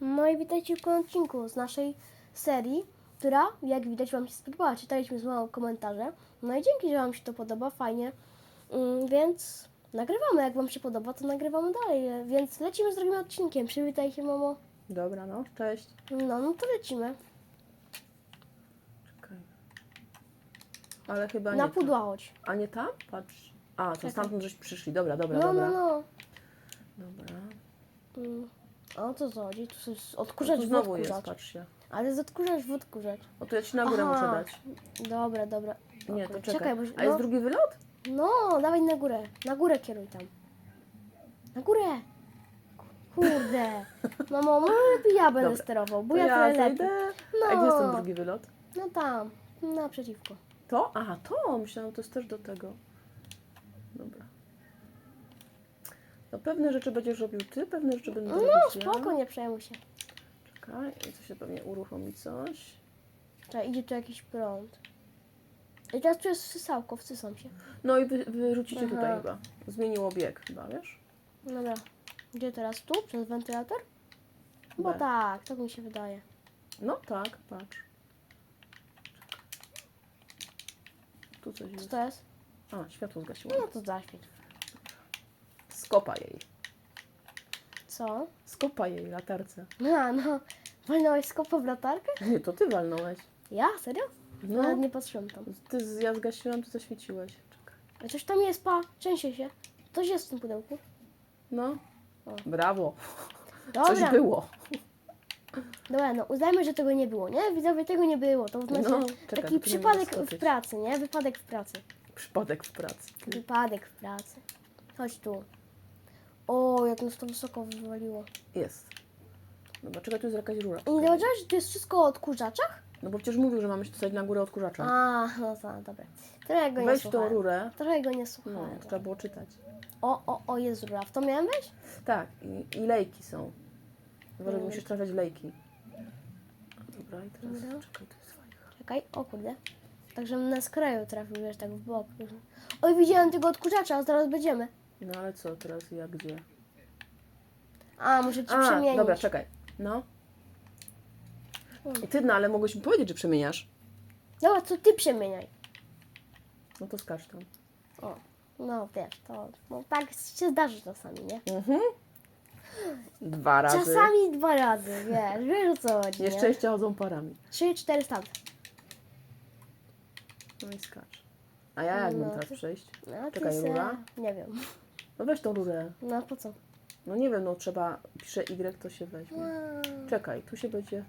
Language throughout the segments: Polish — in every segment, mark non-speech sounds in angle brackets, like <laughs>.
No i witajcie w kolejnym odcinku z naszej serii, która, jak widać, Wam się spodobała. Czytaliśmy z małą komentarze. No i dzięki, że Wam się to podoba, fajnie. Mm, więc nagrywamy. Jak Wam się podoba, to nagrywamy dalej. Więc lecimy z drugim odcinkiem. Przywitaj się, mamo. Dobra, no, cześć. No, no to lecimy. Czekaj. Ale chyba Na nie pudła chodź. tam. A nie tam? Patrz. A, to Czekaj. stamtąd żeś przyszli. Dobra, dobra, No, dobra. no, no. Dobra. Mm. A o co chodzi? Tu jest No odkurzacz tu znowu jest, odkurzacz. patrzcie. Ale jest odkurzacz w odkurzacz. O, to ja ci na górę Aha. muszę dać. Dobra, dobra. Nie, Okej, to czekaj. bo... A jest no, drugi wylot? no, dawaj na górę. Na górę kieruj tam. Na górę. Kurde. No, no, może lepiej ja będę Dobra. sterował, bo To ja, ja tyle lepiej. zejdę. No. A gdzie jest ten drugi wylot? No tam, naprzeciwko. To? Aha, to. Myślałam, to jest też do tego. Dobra. No pewne rzeczy będziesz robił ty, pewne rzeczy będę No, robić ja. spoko, nie przejmuj się. Czekaj, to się pewnie uruchomi coś. Czekaj, idzie tu jakiś prąd. I teraz tu jest sysałko, wsysam się. No i wy, wyrzucicie Aha. tutaj chyba. Zmieniło bieg chyba, wiesz? Dobra. Gdzie teraz? Tu? Przez wentylator? Bo B. tak, tak mi się wydaje. No tak, patrz. Tu coś Co jest. to jest? A, światło zgasiło. No to zaświeć. Skopa jej. Co? Skopa jej, latarce. A, no. Walnąłeś skopą w latarkę? Nie, to ty walnąłeś. Ja? Serio? Nawet No, nie patrzyłem tam. ty, z- ja zgasiłam, ty zaświeciłeś. Czekaj. A coś tam jest, pa, trzęsie się. Coś jest w tym pudełku. No. O. Brawo. Dobra, Coś było. dobra, no uznajmy, że tego nie było, nie? Widzowie, tego nie było. To znaczy No, czekaj, taki nie przypadek mogę w skoczyć. pracy, nie? Wypadek w pracy. Przypadek w pracy. Wypadek w pracy. Chodź tu. O, jak nas to wysoko wywaliło. Jest. Dobra, czekaj, tu jest jakaś rura. I nie zauważyłeś, że to jest wszystko o odkurzaczach? No bo przecież mówił, że mamy się stać na górę odkurzacza. A, no to, dobra. Trochę go nie Weź tą słuchałem. rurę. Trochę go nie No, słuchałem. trzeba było czytać. O, o, o, jest rura. W to miałem wejść? Tak, i, i lejki są. Uważaj, Mm. musisz trafiać lejki. Dobra, i teraz Dobra. czekaj, to jest fajne. Czekaj, o kurde. Tak, żebym na skraju trafił, wiesz, tak w bok. Oj, widziałem tego odkurzacza, a zaraz będziemy. No ale co teraz, jak, gdzie? A, muszę ci A, przemienić. dobra, czekaj. No. I ty, no ale mogłeś mi powiedzieć, że przemieniasz. Dobra, to ty przemieniaj. No to skacz tam. O, no wiesz, to no, tak się zdarzy czasami, nie? Mhm. Dwa razy. Czasami dwa razy, wiesz, wiesz o co chodzi, nie? Nieszczęścia chodzą parami. Trzy, cztery stamtąd. No i skacz. A ja jak No, mam teraz przejść? No, ty Czekaj, se... rura? Nie wiem. No weź tą rurę. No, po co? No nie wiem, no trzeba, pisze Y, to się weźmie. Czekaj, tu się będzie...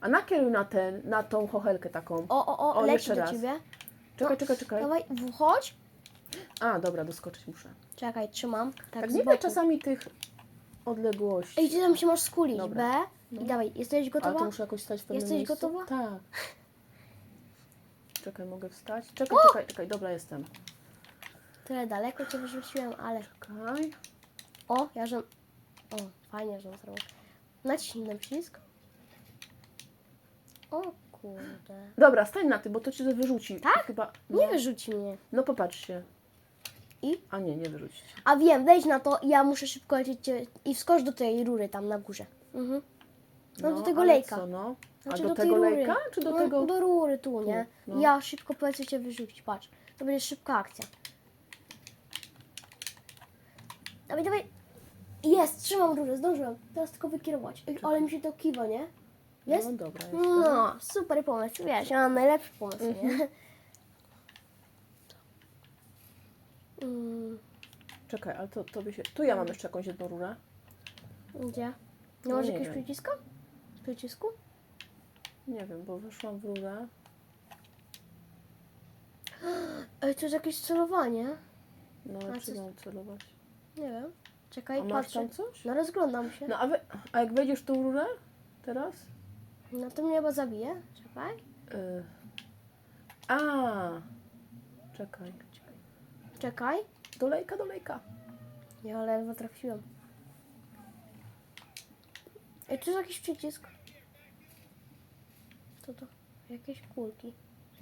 A nakieruj na ten, na tą chochelkę taką. O, o, o, O, leci jeszcze do raz. ciebie. Czekaj, czekaj, czekaj. Dawaj, wchodź. A, dobra, doskoczyć muszę. Czekaj, trzymam. Tak, Tak, z nie boku. wiem czasami tych odległości. Ej, ty tam się masz skulić. Dobra. B. No. I dawaj, jesteś Ale gotowa? to muszę jakoś stać w pewnym Jesteś miejscu. gotowa? Tak. <laughs> Czekaj, mogę wstać? Czekaj, czekaj, czekaj, dobra, jestem. Tyle daleko cię wyrzuciłem, ale... Czekaj. O, ja że... O, fajnie, że zrobił. Naciśnij ten przycisk. O kurde. Dobra, stań na tym, bo to cię wyrzuci. Tak? Chyba, Nie no, wyrzuci mnie. no popatrz się. I? A nie, nie wyrzuci cię. A wiem, wejdź na to i ja muszę szybko lecieć cię i wskocz do tej rury tam na górze. Mhm. No, do tego ale lejka. Co, no? Znaczy A do, tej tego rury. lejka, czy do no, tego... Do rury tu, nie? no. Ja szybko polecę cię wyrzucić, patrz. To będzie szybka akcja. Dawaj, dawaj. Jest, trzymam rurę, zdążyłem. Teraz tylko wykierować. Ej, ale mi się to kiwa, nie? Jest? No dobra, jest. No, super pomysł. Wiesz, ja mam najlepszy pomysł, Mhm. nie? <laughs> Mm, Czekaj, ale to, to by się... Tu ja mam jeszcze jakąś jedną rurę. gdzie? Nie No masz nie jakiegoś wiem. przyciska? Przycisku? Nie wiem, bo weszłam w rurę. <gasps> Ej, to jest jakieś celowanie. No, A ale co- czy mam celować? Nie wiem. Czekaj, A masz patrzę. tam coś? No rozglądam się. No, a, wy... a jak wejdziesz w tą rurę teraz? No to mnie chyba zabije. Czekaj. Y... A, czekaj. Czekaj. Dolejka, dolejka. Ja ledwo trafiłem. Ej, tu jest jakiś przycisk. Co to? Jakieś kulki.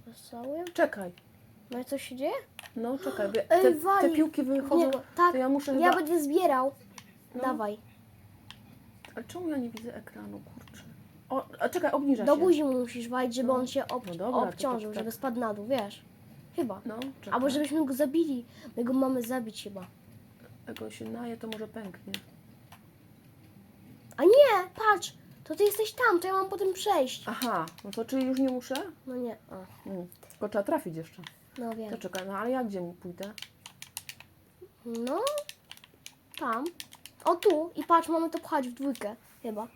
Zastałuję? Czekaj. No i coś się dzieje? No, czekaj. Wie, Ej, te, wali. te piłki wychodzą. Nie, tak. To ja muszę Ja chyba... będę zbierał. No. Dawaj. Ale czemu ja nie widzę ekranu, kurczę? O, a czekaj, obniża Do się. buzi mu musisz walić, żeby on się ob No dobra, to obciążył, tak, tak. żeby spadł na dół, wiesz? Chyba. No, czekaj. Albo żebyśmy go zabili. My go mamy zabić chyba. Jak on się naje, to może pęknie. A nie, patrz! To ty jesteś tam, to ja mam potem przejść. Aha, no to czyli już nie muszę? No nie, a, Mm. Tylko trzeba trafić jeszcze. No wiem. To czekaj, no ale ja gdzie mu pójdę? No, tam. O tu i patrz, mamy to pchać w dwójkę, chyba.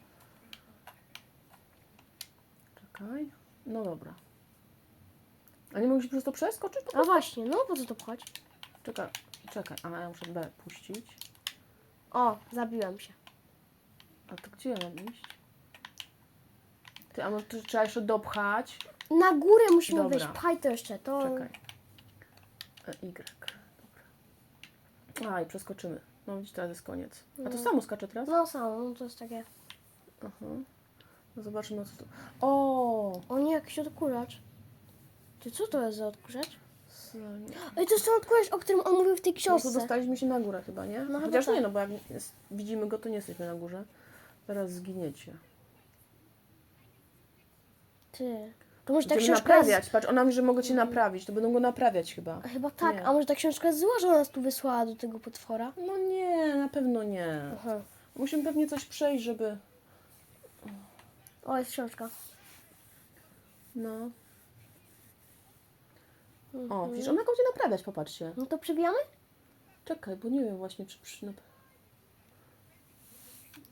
Czekaj. No dobra. A nie mogę przez to przeskoczyć? A właśnie, no po co to pchać? Czekaj, czekaj. A ja muszę B puścić. O, zabiłem się. A to gdzie ja mam iść? Ty, a może to trzeba jeszcze dopchać? Na górę musimy Dobra. wejść, pchaj to jeszcze, to... Czekaj. E, Y. Dobra. A, i przeskoczymy. No widzisz, teraz jest koniec. A to No. samo skacze teraz? No samo, no to jest takie... Aha. No zobaczymy co to... O! O nie, jakiś odkurzacz. Ty, co to jest za odkurzacz? s- Ej, to jest ten odkurzacz, o którym on mówił w tej No to książce. dostaliśmy się na górę chyba, nie? No chyba Chociaż nie, tak. no bo jak jest, widzimy go, to nie jesteśmy na górze. Teraz zginiecie. Ty. To może ta Będziemy książka jest... naprawiać. Patrz, ona mi, że mogę cię naprawić. To będą go naprawiać chyba. Chyba tak, Nie. a może ta książka jest zła, że ona nas tu wysłała do tego potwora? No nie, na pewno nie. Aha. Musimy pewnie coś przejść, żeby... O, jest książka. No. Mhm. O, widzisz, ona będzie naprawiać, popatrzcie. No to przebijamy? Czekaj, bo nie wiem właśnie, czy przy...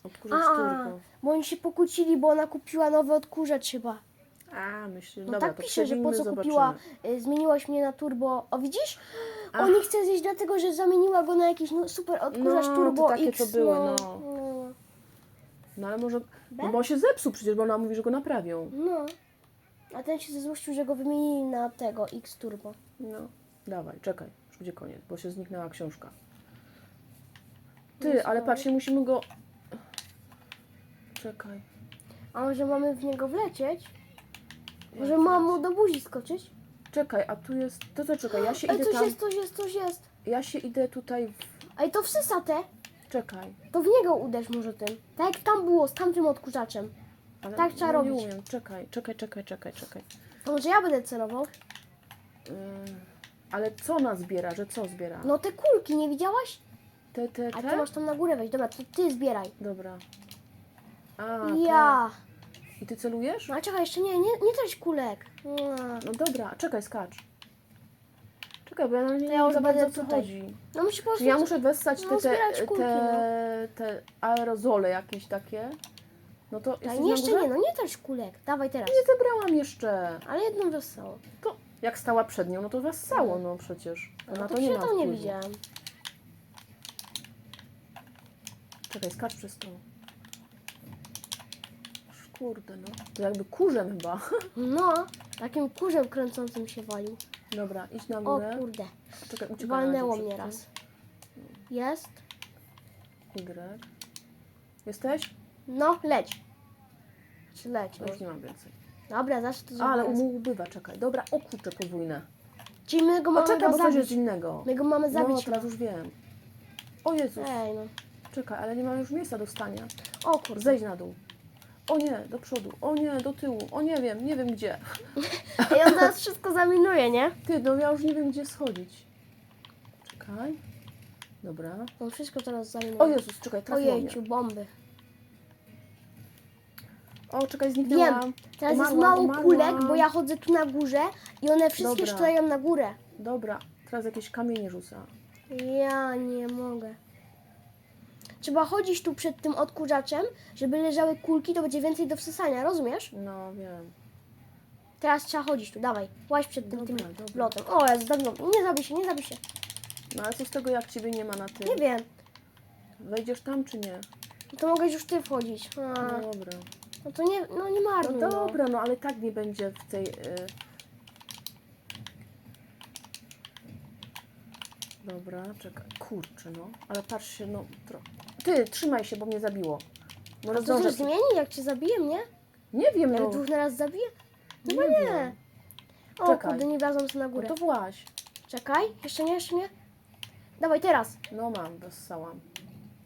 Odkurzacz A, bo oni się pokłócili, bo ona kupiła nowy odkurzacz chyba. A, myślę, No dobra, tak to pisze, że po co kupiła, y, zmieniłaś mnie na turbo. O widzisz? Ach. Oni chce zjeść dlatego, że zamieniła go na jakiś no, super odkurzacz No, to turbo takie X. to były, no. no. No, ale może... No bo on się zepsuł przecież, bo ona mówi, że go naprawią. no. A ten się zezłościł, że go wymienili na tego X turbo. No, dawaj, czekaj, już będzie koniec, bo się zniknęła książka. Ty, ale patrzcie, musimy go... Czekaj. A może mamy w niego wlecieć? Może mam mu do buzi skoczyć? Czekaj, a tu jest... To co, czekaj, ja się Ej, idę coś tam... jest, coś jest, coś jest. Ja się idę tutaj... W... Ej, to wsysa te. Czekaj. To w niego uderz może tym. Tak jak tam było, z tamtym odkurzaczem. Ale Tak trzeba no, Nie robić. umiem, czekaj, czekaj, czekaj, czekaj, czekaj. To może ja będę celował? Ym, ale co ona zbiera, że co zbiera? No te kulki, nie widziałaś? Te, te, A te? ty masz tam na górę wejść. Dobra, to ty zbieraj. Dobra. A, Ja. Te. I ty celujesz? No czekaj, jeszcze nie, nie, nie trać kulek. No. No dobra, czekaj, skacz. Czekaj, bo ja na nie ja wiem już za bardzo o będę co tutaj. chodzi. No musi po prostu... Czy ja muszę wessać no, te, te, zbierać kulki, te, te aerozole jakieś takie? No to jesteś nie, na jeszcze górze? nie, no nie trać kulek. Dawaj teraz. Nie zebrałam jeszcze. Ale jedną wesoło. To jak stała przed nią, no to wessało, no przecież. No to to nie się ma to nie wpływu. widziałem. Czekaj, skacz przez to. Kurde, no. To jakby kurzem chyba. <laughs> No, takim kurzem kręcącym się walił. Dobra, idź na O górę. kurde, Czekaj, uciekaj walnęło razie mnie przed raz. Jest? tym. Y. Jesteś? No, leć. Czy leć? No już nie mam więcej. Dobra, zacznę to A, ale zrobić. umół bywa, czekaj. Dobra, o kurczę, podwójne. Czyli my go O, mamy czekaj, bo coś jest innego. My go mamy No, zabić. teraz już wiem. O Jezus, Ej, no. czekaj, ale nie mam już miejsca do stania. O kurde. Zejdź na dół. O nie, do przodu. O nie, do tyłu. O nie wiem, nie wiem gdzie. <laughs> I on teraz wszystko zaminuje, nie? Ty, no ja już nie wiem gdzie schodzić. Czekaj. Dobra. On wszystko teraz zaminuje. O Jezus, czekaj, trafiło mnie. Ojejciu, bomby. O, czekaj, Wiem, zniknęłam. teraz jest mało kulek, bo ja chodzę tu na górze i one wszystkie Dobra. szkleją na górę. Dobra, teraz jakieś kamienie rzuca. Ja nie mogę. Trzeba chodzić tu przed tym odkurzaczem, żeby leżały kulki, to będzie więcej do wsysania, rozumiesz? No, wiem. Teraz trzeba chodzić tu, dawaj. Łaź przed tym, Dobra, tym dobra. lotem. O, jest dawno. Nie zabij się, nie zabij się. No ale co z tego, jak ciebie nie ma na tym? Nie wiem. Wejdziesz tam czy nie? To mogę już ty wchodzić. A, No dobra. no to nie, no nie marnuj. No dobra, no ale tak nie będzie w tej... Y... Dobra, czekaj. Kurczę, no. Ale patrz się, no... Tro... Ty, trzymaj się, bo mnie zabiło. Może A to zdążę... coś zmieni, jak cię zabiję, mnie? Nie wiem, Jak no. dwóch na raz zabiję? Nie, No bo nie. wiem. O Czekaj. kurde, nie wlazłam sobie na No górę. to właź. Czekaj, jeszcze nie, jeszcze nie. Dawaj teraz. No mam, wessałam.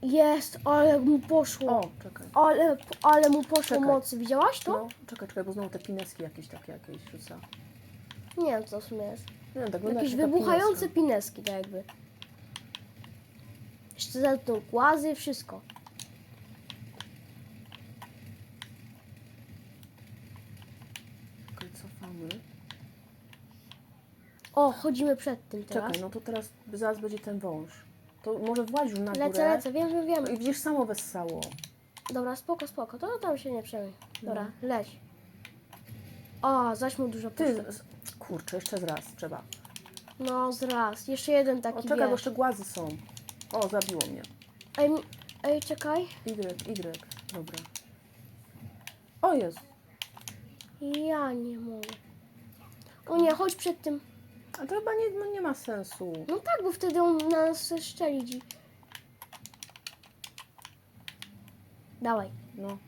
Jest, ale mu poszło. O, czekaj. Ale, ale mu poszło Czekaj. mocy. Widziałaś to? No, czekaj, czekaj, bo znowu te pineski jakieś takie jakieś rzuca. Nie wiem, co w sumie jest. Nie wiem, tak wygląda Jakieś jak taka wybuchające pineska. pineski, tak jakby. Jeszcze za to głazy, wszystko. Czekaj, cofamy. O, chodzimy przed tym teraz. Czekaj, no to teraz zaraz będzie ten wąż. To może właź na górę. Lecę, lecę, wiem, wiem, wiem. I widzisz, samo wessało. Dobra, spoko, spoko, to tam się nie przejmuj. Dobra, No. leć. O, zaś mu dużo Ty, poszło. z- kurczę, jeszcze raz trzeba. No, zraz. Jeszcze jeden O, taki, czekaj, bo wiesz. jeszcze głazy są. O, zabiło mnie. Ej, mi- ej, czekaj. Y, Y, dobra. O, jest. Ja nie mogę. O nie, chodź przed tym. A to chyba nie, no nie ma sensu. No tak, bo wtedy on nas szczeli. Dawaj. No,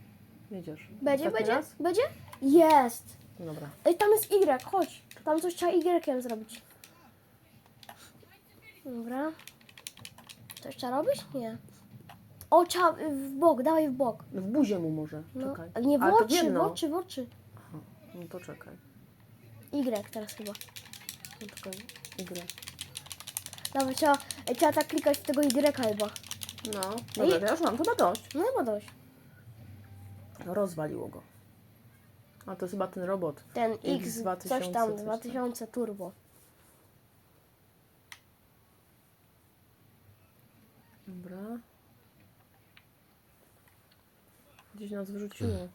jedziesz. Będzie, Ostatni będzie? raz? Będzie? Jest. Dobra. Ej, tam jest Y, chodź. Tam coś trzeba Y zrobić. Dobra. Coś trzeba robić? Nie. O, trzeba w bok, dawaj w bok. W buzie mu może. No, Czekaj. ale nie w Ale to oczy, w jedno. oczy, w oczy. Aha, no to czekaj. Y teraz chyba. No, czekaj. Y. Dawaj, trzeba, trzeba tak klikać w tego Y chyba. No, dobra, Ej. ja już mam chyba dość. No chyba dość. Rozwaliło go. A to jest chyba ten robot. Ten X X, 2000, coś tam, coś tam. 2000 turbo. Dobra. Gdzieś nas wyrzuciło.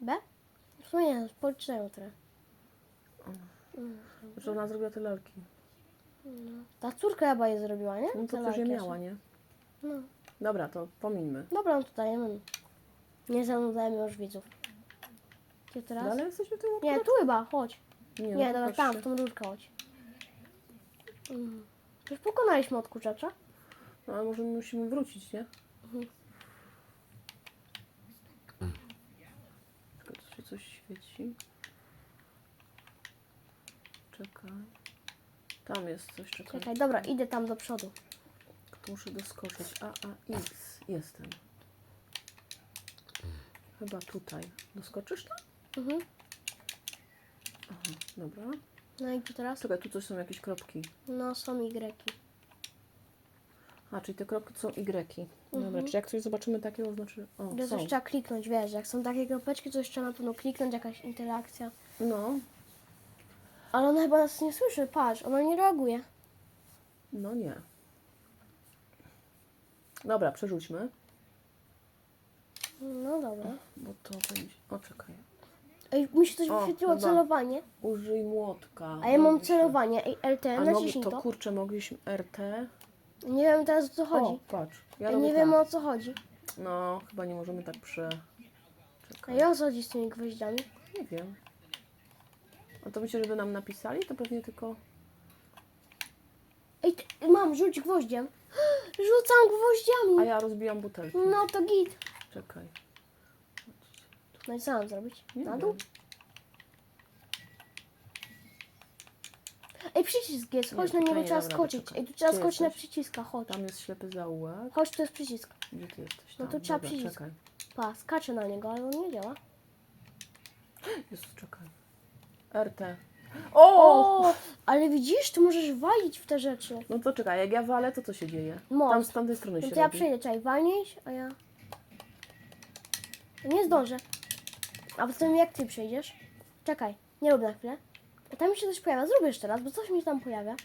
B? W sumie nie, policzyłem trochę. Zresztą ona zrobiła te lalki. Ta córka chyba je zrobiła, nie? No to też je lalki miała, nie? No. Dobra, to pomińmy. Dobra, no to dajemy. Nie zanudzajmy już widzów. Gdzie teraz? Dalej jesteśmy w tym Nie, tu chyba, chodź. Nie, Nie, no, dobra, patrzcie. tam, w tą rurkę chodź. Mm. Już pokonaliśmy odkurzacza. No, ale może musimy wrócić, nie? Mhm. Czekaj, tu się coś świeci. Czekaj. Tam jest coś, czekaj. Czekaj, dobra, idę tam do przodu. Tu muszę doskoczyć. A, A, X. Jestem. Chyba tutaj. Doskoczysz tam? Mhm. Aha, dobra. No i tu teraz? Czekaj, tu coś są jakieś kropki. No, są Y. A, czyli te kropki to są Y. Dobra, Mhm. czy jak coś zobaczymy takiego, znaczy... O, Że są. coś trzeba kliknąć, wiesz, jak są takie kropeczki, to jeszcze na pewno kliknąć, jakaś interakcja. No, Ale ona chyba nas nie słyszy, patrz, ona nie reaguje. no nie. Dobra, przerzućmy. No dobra. Bo to będzie... O, czekaj. Ej, mi się coś O, wyświetliło chyba. celowanie. Użyj młotka. A ja mam celowanie. Ej, LT, A mogli, naciśnij to to. kurczę, mogliśmy RT. Nie wiem teraz o co O, chodzi. patrz. Ja robię nie tak. wiemy o co chodzi. No, chyba nie możemy tak prze... Czekaj. Ej, o co chodzi z tymi gwoździami? Nie wiem. A to myślę, żeby nam napisali? To pewnie tylko... Ej, ty, mam, rzuć gwoździem. <gasps> Rzucam A gwoździami. ja rozbijam butelki. No to git. Czekaj. No i co mam zrobić? Nie Na wiem. Ej, przycisk jest, chodź Nie, na niego nie trzeba skoczyć. Ej, tu trzeba Gdzie skoczyć na jesteś? przyciska, chodź. Tam jest ślepy zaułek. Chodź, to jest przycisk. Gdzie ty jesteś? No Tam. to trzeba Dobra, przycisk. czekaj. Pa, skaczę na niego, ale on nie działa. Jezus, czekaj. RT. O! O, ale widzisz, tu możesz walić w te rzeczy. No to czekaj, jak ja walę, to co się dzieje? Most. Tam z tamtej strony No się to ja robi. przejdę, czekaj, walniesz, a ja... Nie zdążę. A potem jak ty przejdziesz? Czekaj, nie rób na chwilę. A tam mi się coś pojawia, zrób jeszcze raz, bo coś mi się tam pojawia.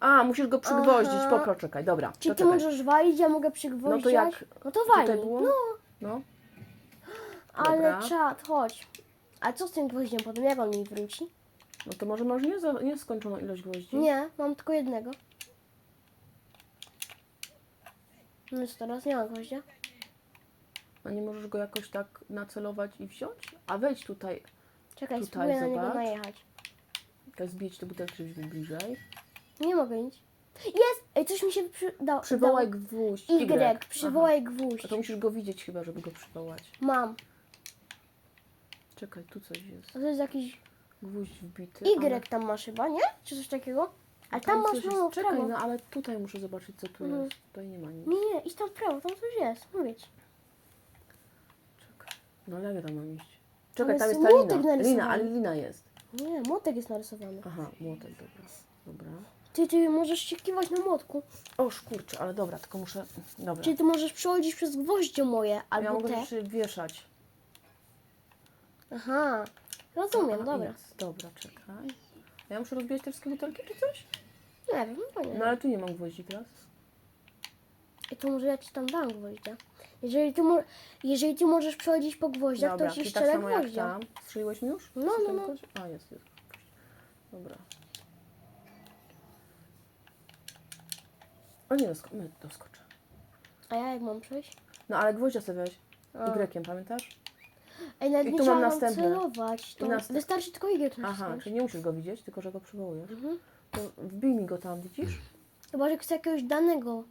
A, musisz go przygwoździć. Aha. Czekaj, dobra. Czy ty możesz walić, ja mogę przygwoździć? No to jak No to Tutaj walnij. było? No, No, ale Dobra. czad, chodź. A co z tym gwoździem potem, jak on mi wróci? no to może masz nie, za- nieskończoną ilość gwoździ? Nie, mam tylko jednego. No co teraz? Nie ma gwoździa. A nie możesz go jakoś tak nacelować i wziąć? A wejdź tutaj, Czekaj, Tutaj, spróbuję na niego zobacz. najechać. tak zbić te butelki, żebyś był bliżej. Nie mogę nic. Jest! Ej, coś mi się przydało. Przywołaj gwóźdź. Y, Aha. przywołaj gwóźdź. A to musisz go widzieć chyba, żeby go przywołać. Mam. Czekaj, tu coś jest. A to jest jakiś Gwóźdź wbity. Y ale- tam masz chyba, nie? Czy coś takiego? A tam coś masz jest- mało Czekaj, prawo. no ale tutaj muszę zobaczyć, co tu Mhm. jest. Tutaj nie ma nic. Nie, nie, idź tam w prawo, tam coś jest, mówię ci. Czekaj. No ale jak ja tam mam iść? Czekaj, tam jest jest ta młotek lina. Lina, ale lina jest. Nie, młotek jest narysowany. Aha, młotek, dobra. Dobra. Ty, ty możesz się kiwać na młotku. O, kurczę, ale dobra, tylko muszę... Dobra. Czyli ty możesz przechodzić przez gwoździe moje, ja albo mogę te. jeszcze wieszać. Aha, rozumiem, Aha, dobra. Jest. Dobra, czekaj. Ja muszę rozbijać te wszystkie butelki czy coś? Nie wiem, no nie. No ale tu nie mam gwoździ teraz. I to może ja ci tam dam gwoździa. Jeżeli ty, mo- jeżeli ty możesz przechodzić po gwoździach, Dobra, to ci czyli tak strzelę samo jak gwoździa. tam. Strzeliłeś mi już? No, no, no. A, jest, jest. Dobra. O nie, dosko- my doskoczę. A ja jak mam przejść? No ale gwoździa sobie weź. A. Y, pamiętasz? Ej, nawet I nie tu trzeba mam nam następne. celować. To I wystarczy tylko Y Aha, nacisnąć. czyli nie musisz go widzieć, tylko że go przywołujesz. Mhm. To wbij mi go tam, widzisz? Chyba, że chcę jakiegoś danego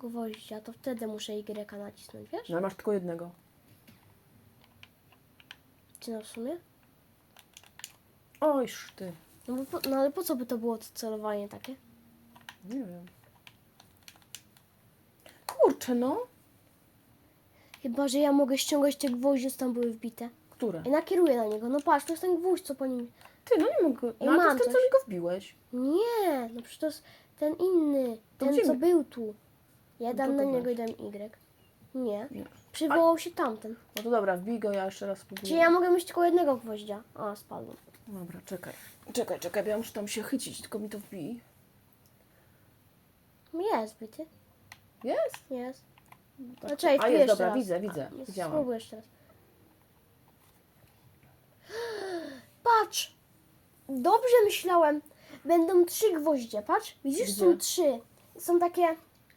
gwoździa, to wtedy muszę Y nacisnąć, wiesz? No ale masz tylko jednego. Czy no w sumie? Ojż ty. No, bo po, no ale po co by to było to celowanie takie? Nie wiem. Kurczę, no. Chyba, że ja mogę ściągać te gwoździe, co tam były wbite. Które? I nakieruję na niego. No patrz, to jest ten gwóźdź, co po nim... Ty, no nie mogę. Ej, No ale to mam jest ten, co coś. mi go wbiłeś. Nie, no przecież to jest ten inny. To Ten, gdzie co my- był tu. Ja No dam to na niego i dam Y. Nie. Nie. Przywołał się tamten. No to dobra, wbij go, ja jeszcze raz spróbuję. Czyli ja mogę mieć tylko jednego gwoździa. A, spadłem. Dobra, czekaj. Czekaj, czekaj, bo ja muszę tam się chycić, tylko mi to wbij. Jest, byty. Jest? Jest. Tak. No czekaj, A jest, jeszcze dobra, raz. widzę, widzę. A, no, Widziałam. Spróbuj jeszcze raz. <gasps> Patrz! Dobrze myślałem. Będą trzy gwoździe, patrz. Widzisz, są Gdzie? trzy. Są takie...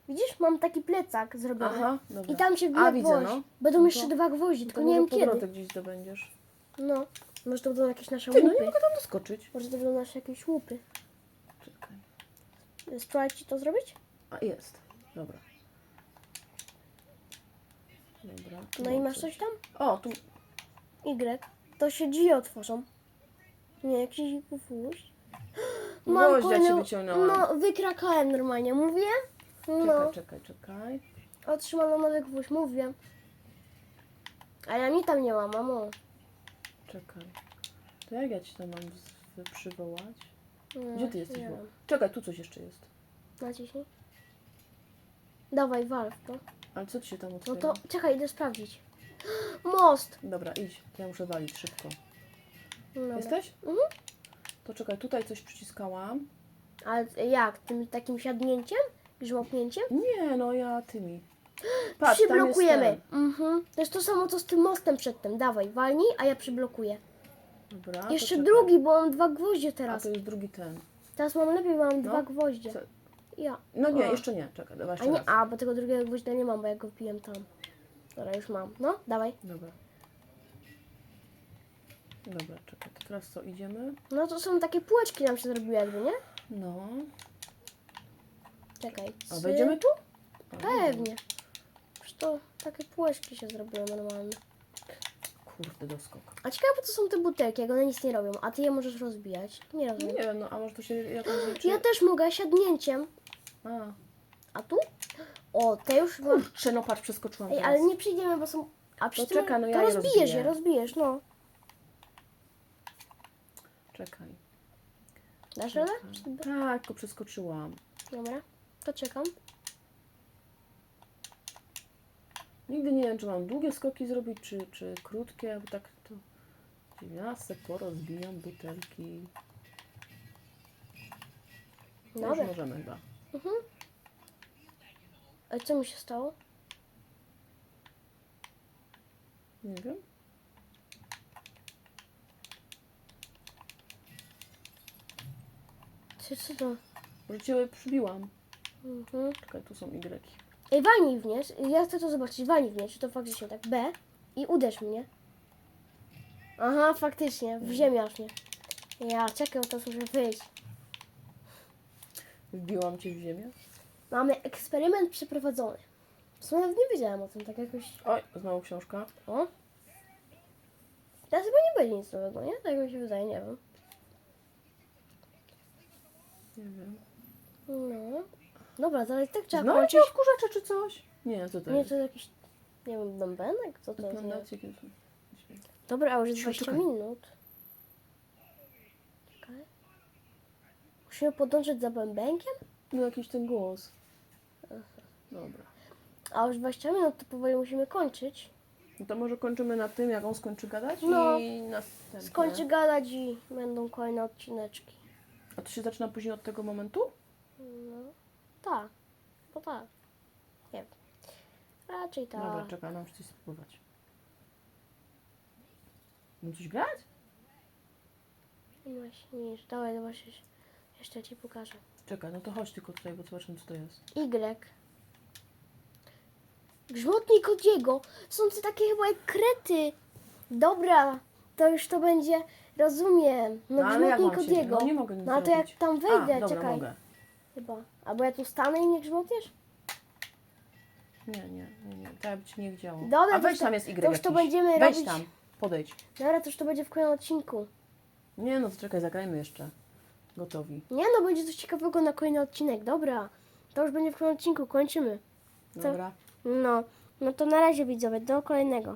Widzisz, mam taki plecak zrobiony. Aha, dobra. I tam się A, wbija widzę, gwoźdź. no. Będą No jeszcze to- dwa gwoździe, tylko nie wiem kiedy. drodze gdzieś zdobędziesz. No. Może to będą jakieś nasze Ty, no łupy. nie mogę tam doskoczyć. Może to będą nasze jakieś łupy. Czekaj. Spróbować ci to zrobić? A, jest. Dobra. Dobra. tu No i mam masz coś tam? O, tu... Y. To się drzwi otworzą. Nie, jakiś gwóźdź. <gasps> Gwoździa ci wyciągnęłam. No, wykrakałem normalnie, mówię? No, Czekaj, czekaj, czekaj. otrzymano nowy gwóźdź, mówię. A ja nic tam nie mam, mamo. Czekaj. To jak ja ci to mam z- przywołać? No, Gdzie ty jesteś? Nie wiem. Czekaj, tu coś jeszcze jest. Naciśnij. Dawaj, wal w to. Ale co ci się tam No otwiera? to, czekaj, idę sprawdzić. <gasps> Most! Dobra, idź. To ja muszę walić szybko. Dobra. Jesteś? Mhm. To czekaj, tutaj coś przyciskałam. Ale jak? Tym takim siadnięciem? Grzmoknięciem? Nie, no ja tymi. <gasps> Patrz, Przyblokujemy. Tam jest Mhm. To jest to samo co z tym mostem przedtem. Dawaj, walnij, a ja przyblokuję. ten. Dobra, to Jeszcze czekaj. drugi, bo mam dwa gwoździe A teraz. to jest drugi ten. Teraz mam lepiej, bo mam No. dwa gwoździe. Co? Ja. No nie, A. jeszcze nie. Czekaj, dawaj A jeszcze nie, raz. a, bo tego drugiego gwoździa nie mam, bo ja go wpiłem tam. Dobra, już mam. No, dawaj. Dobra. Dobra, czekaj, to teraz co, idziemy? No to są takie półeczki nam się zrobiły jakby, nie? No. Czekaj. A Cy- wejdziemy tu? A, Pewnie. Przecież to takie półeczki się zrobiły normalne. Kurde, doskok. A ciekawe, co są te butelki, jak one nic nie robią, a ty je możesz rozbijać. Nie No rozumiem. nie wiem, no a może to się jakoś <gasps> liczy? Ja też mogę siadnięciem. A, A tu? O, te już kurczę, no patrz, przeskoczyłam Ej, teraz. ale nie przyjdziemy, bo są. A przy To tym, czekaj, no to ja je rozbijesz rozbiję. je, rozbijesz, no. Czekaj. Dasz radę? Tak, tylko przeskoczyłam. Dobra, to czekam. Nigdy nie wiem, czy mam długie skoki zrobić, czy, czy krótkie, bo tak to... Ja se porozbijam butelki. No Już możemy chyba. Mhm. A co mi się stało? Nie wiem. Co, co to? Cię przybiłam. Mhm. Czekaj, tu są Y. Ej, walnij w nie. Ja chcę to zobaczyć. Walnij w nie, czy to faktycznie tak. B. I uderz mnie. Aha, faktycznie. W ziemię aż mnie. Ja czekam, to muszę wyjść. Wbiłam cię w ziemię. Mamy eksperyment przeprowadzony. W sumie nawet nie wiedziałem o tym, tak jakoś... Oj, znowu książka. O? Teraz chyba nie będzie nic nowego, nie? Tak mi się wydaje, nie wiem. Nie wiem. No. Dobra, zaraz tak trzeba Znajdzie kończyć. odkurzacze czy coś? Nie, co to Nie, jest? to jakiś, nie wiem, bębenek? Co to jest? Jakie są? Dobra, a już jest Czekaj, 20 czekaj. minut. Czekaj. Musimy podążać za bębenkiem? No jakiś ten głos. Dobra. A już 20 minut, to powoli musimy kończyć. No to może kończymy na tym, jak on skończy gadać No. i następne. Skończy gadać i będą kolejne odcineczki. A to się zaczyna później od tego momentu? No, tak. Bo tak. Nie wiem. Raczej tak. Dobra, czekaj, no muszę coś spróbować. Mam coś grać? Nie Właśnie, nie, dawaj, zobaczysz. Jeszcze ci pokażę. Czekaj, no to chodź tylko tutaj, bo zobaczymy co to jest. Y. Grzmotnik Kodiego. Są to takie chyba jak krety. Dobra, to już to będzie, rozumiem. No, No, ale jak grzmotnik mam się- Kodiego. no nie mogę nic No ale to jak zrobić. tam wejdę, A, dobra, czekaj. mogę. Chyba. Albo ja tu stanę i nie grzmotniesz? Nie, nie, nie, nie. Tak by ci nie chciało. Dobra, A to weź już to- tam jest Y to już to jakiś. będziemy Wejdź robić- tam, podejdź. Dobra, to już to będzie w kolejnym odcinku. Nie no, to czekaj, zagrajmy jeszcze. Gotowi. Nie no, będzie coś ciekawego na kolejny odcinek. Dobra, to już będzie w kolejnym odcinku. Kończymy. Co? Dobra. No, no to na razie widzowie, do kolejnego.